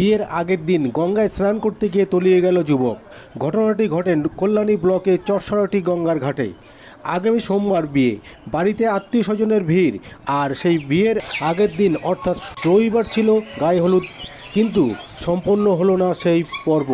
বিয়ের আগের দিন গঙ্গায় স্নান করতে গিয়ে তলিয়ে গেল যুবক। ঘটনাটি ঘটে কল্যাণী ব্লকে চরসরাটি গঙ্গার ঘাটে। আগামী সোমবার বিয়ে, বাড়িতে আত্মীয় স্বজনের ভিড় আর সেই বিয়ের আগের দিন অর্থাৎ রবিবার ছিল গায়ে হলুদ। কিন্তু সম্পন্ন হলো না সেই পর্ব।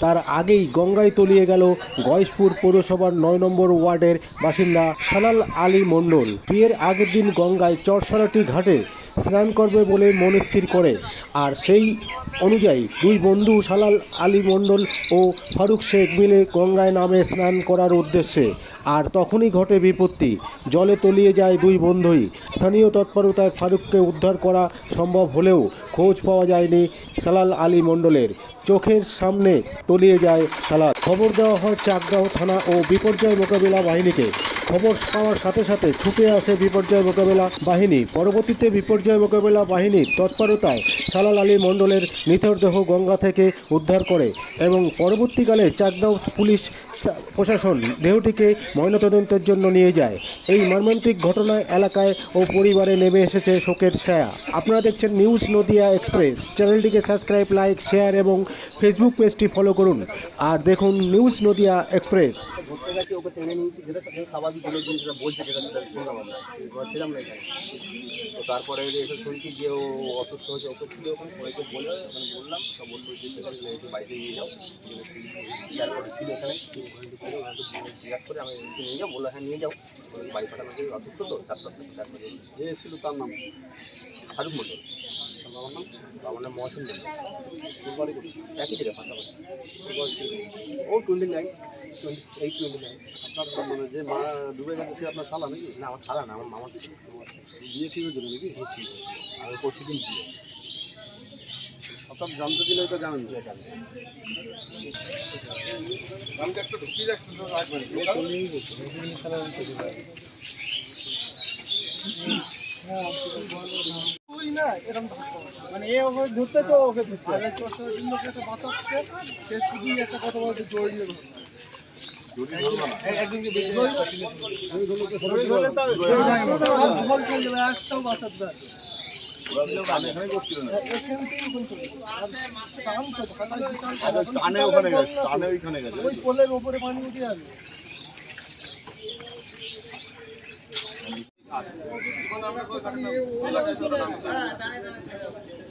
তার আগেই গঙ্গায় তলিয়ে গেল গয়েশপুর পৌরসভার নয় নম্বর ওয়ার্ডের বাসিন্দা সালাল আলী মণ্ডল। বিয়ের আগের দিন গঙ্গায় চরসরাটি ঘাটে স্নান করবে বলে মনে স্থির করে। আর সেই অনুযায়ী দুই বন্ধু সালাল আলী মণ্ডল ও ফারুক শেখ মিলে গঙ্গায় নামে স্নান করার উদ্দেশ্যে। আর তখনই ঘটে বিপত্তি। জলে তলিয়ে যায় দুই বন্ধুই। স্থানীয় তৎপরতায় ফারুককে উদ্ধার করা সম্ভব হলেও খোঁজ পাওয়া যায়নি সালাল আলী মণ্ডলের। চোখের সামনে তলিয়ে যায় সালাদ খবর দেওয়া হয় চাকগাঁও থানা ও বিপর্যয় মোকাবিলা বাহিনীকে। খবর পাওয়ার সাথে সাথে ছুটে আসে বিপর্যয় মোকাবেলা বাহিনী। পরবর্তীতে বিপর্যয় মোকাবেলা বাহিনীর তৎপরতায় সালাল আলী মণ্ডলের মৃতদেহ গঙ্গা থেকে উদ্ধার করে এবং পরবর্তীকালে চাকদাও পুলিশ প্রশাসন দেহটিকে ময়নাতদন্তের জন্য নিয়ে যায়। এই মর্মান্তিক ঘটনায় এলাকায় ও পরিবারে নেমে এসেছে শোকের ছায়া। আপনারা দেখছেন নিউজ নদিয়া এক্সপ্রেস। চ্যানেলটিকে সাবস্ক্রাইব, লাইক, শেয়ার এবং ফেসবুক পেজটি ফলো করুন। আর দেখুন নিউজ নদিয়া এক্সপ্রেস। ঘুরতে গেছি ওকে টেনে নিয়েছি, যেটা সেটা স্বাভাবিক হলো জিনিসটা বলছে যেটা সেটা শুনলাম আমরা ছিলাম না এখানে। তো তারপরে এসে শুনছি যে ও অসুস্থ হয়েছে, ওকে ছিল ওখানে সবাইকে বলে, ওখানে বললাম, সব যে সেখানে বাড়িতে নিয়ে যাও। করে ছিল এখানে জিজ্ঞাসা করে আমি নিয়ে যাও বলল হ্যাঁ নিয়ে যাও। বাড়ি পাঠানো অসুস্থ তো? তারপর তারপরে যে এসেছিল তার নাম ফারুক মন্ডল। বাবার নাম বাবার নাম মহাসিন তোর একই জায়গায় পাশাপাশি। ও twenty nine twenty eight twenty nine আপনার মানে যে মা ডুবে গেছে সে আপনার শালা নাকি? না আমার শালা না আমার মামার ছিল। বিয়ে ছিল জন্য নাকি? ঠিক আছে। আর পরশু দিন বিয়ে সব জানতে দিলে তো জানেন। কালকে একটা ঢুকিয়ে রাখতে রাখবেন। মানে এ ওকে ধরতে তো ওকে ধরতে আরে একটা বাঁচাচ্ছে সে শুধু একটা কথা বলতে জড়িয়ে ধরো একটাও বাঁচাতে ওই পোলের ওপরে পানি উঠে আমরা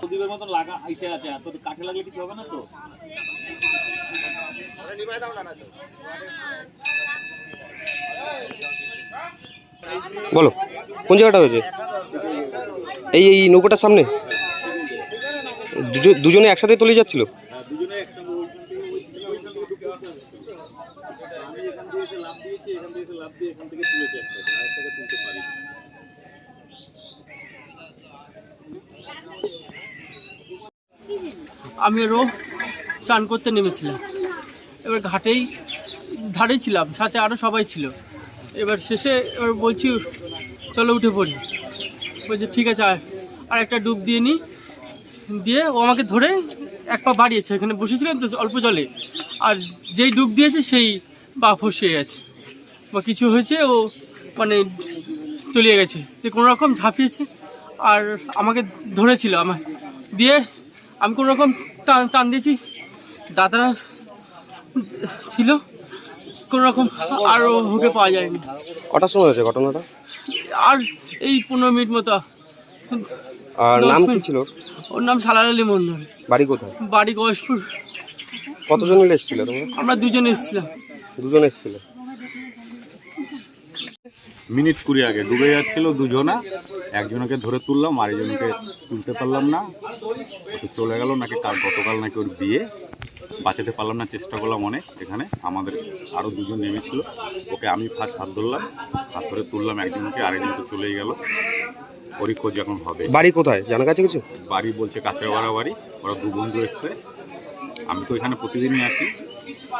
প্রদীপের মতন লাগা আইসে আছে এত কাঠে লাগলে কিছু হবে না তো? বলো, কোন জায়গাটা হয়েছে? এই এই নৌকোটার সামনে? দুজ- দুজনে একসাথে তলিয়ে যাচ্ছিল? লাভ দিয়েছি এখান থেকে লাভ দিয়ে এখান থেকে আরেকটাকে তুলতে পারি আমি আরও চান করতে নেমেছিলাম। এবার ঘাটেই ধারে ছিলাম, সাথে আরও সবাই ছিল। এবার শেষে এবার বলছি, চলো উঠে পড়ি। বলছে, ঠিক আছে, আয়। আর একটা ডুব দিয়ে নিই দিয়ে ও আমাকে ধরে এক পা বাড়িয়েছে, এখানে বসেছিলাম তো অল্প জলে। আর যেই ডুব দিয়েছে, সেই পা ফসিয়ে গেছে। বা কিছু হয়েছে, ও মানে তলিয়ে গেছে। দিয়ে কোনো রকম ঝাঁপিয়েছে। আর আমাকে ধরেছিল আমার দিয়ে আমি কোনো রকম টান টান দিয়েছি। দাদারা ছিল কোনো রকম আর ওকে পাওয়া যায়নি। কটার সময় হয়েছে ঘটনাটা? আর এই পনেরো মিনিট মতো। আর নাম কি ছিল? ওর নাম সালাল আলী মন্ডল বাড়ি কোথায়? বাড়ি গয়েশপুর কতজন মিলে এসেছিল আমরা দুজন এসেছিলাম। দুজন এসেছিল। মিনিট কুড়ি আগে ডুবে যাচ্ছিল দুজনা। একজনকে ধরে তুললাম আর একজনকে তুলতে পারলাম না। ও তো চলে গেল নাকি কাল গতকাল নাকি ওর বিয়ে। বাঁচাতে পারলাম না চেষ্টা করলাম অনেক এখানে। আমাদের আরও দুজন নেমেছিল। ওকে আমি ফার্স্ট হাত ধরলাম হাত ধরে তুললাম একজনকে আরেকজন তো চলেই গেল। ওরই খোঁজ এখন হবে। বাড়ি কোথায়? জানা গেছে কিছু? বাড়ি বলছে কাছে বাড়া বাড়ি ওরা দু বন্ধু এসছে। আমি তো এখানে প্রতিদিনই আসি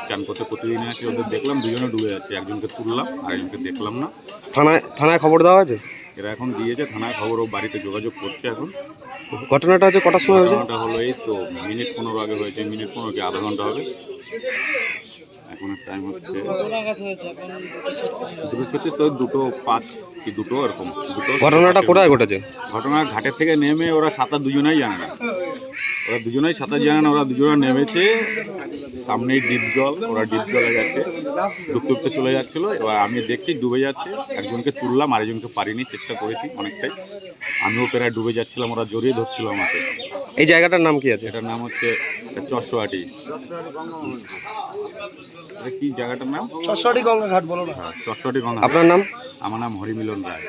চান করতে প্রতিদিনই আসি। ওদের দেখলাম দুজনে ডুবে যাচ্ছে। একজনকে তুললাম আরেকজনকে দেখলাম না। থানায় থানায় খবর দেওয়া হয়েছে? এরা এখন দিয়েছে থানায় খবর ও বাড়িতে যোগাযোগ করছে এখন। ঘটনাটা হচ্ছে কটার সময় হয়েছে? ঘটনাটা হলো এই তো মিনিট পনেরো আগে হয়েছে মিনিট পনেরো কি আধা ঘণ্টা হবে। এখন টাইম হচ্ছে দুটো ছত্রিশ তো দুটো পাঁচ কি দুটো এরকম দুটো ঘটনাটা কোথায় ঘটেছে? ঘটনা ঘাটের থেকে নেমে ওরা সাঁতার দুজনেই জানে না। ওরা দুজনেই সাঁতার জানে না ওরা দুজনে নেমেছে সামনেই ডিপ জল ওরা ডিপ জলে গেছে ডুবতে ডুবতে চলে যাচ্ছিল। এবার আমি দেখছি ডুবে যাচ্ছে একজনকে তুললাম আরেকজনকে পারিনি চেষ্টা করেছি অনেকটাই। আমিও প্রায় ডুবে যাচ্ছিলাম ওরা জড়িয়ে ধরছিল আমাকে। এই জায়গাটার নাম কি আছে? এটার নাম হচ্ছে এটা কি জায়গাটার নাম? চশোয়ারি গঙ্গা ঘাট বলো না। হ্যাঁ, চরসোয়াটি গঙ্গা আপনার নাম? আমার নাম হরিমিলন রায়।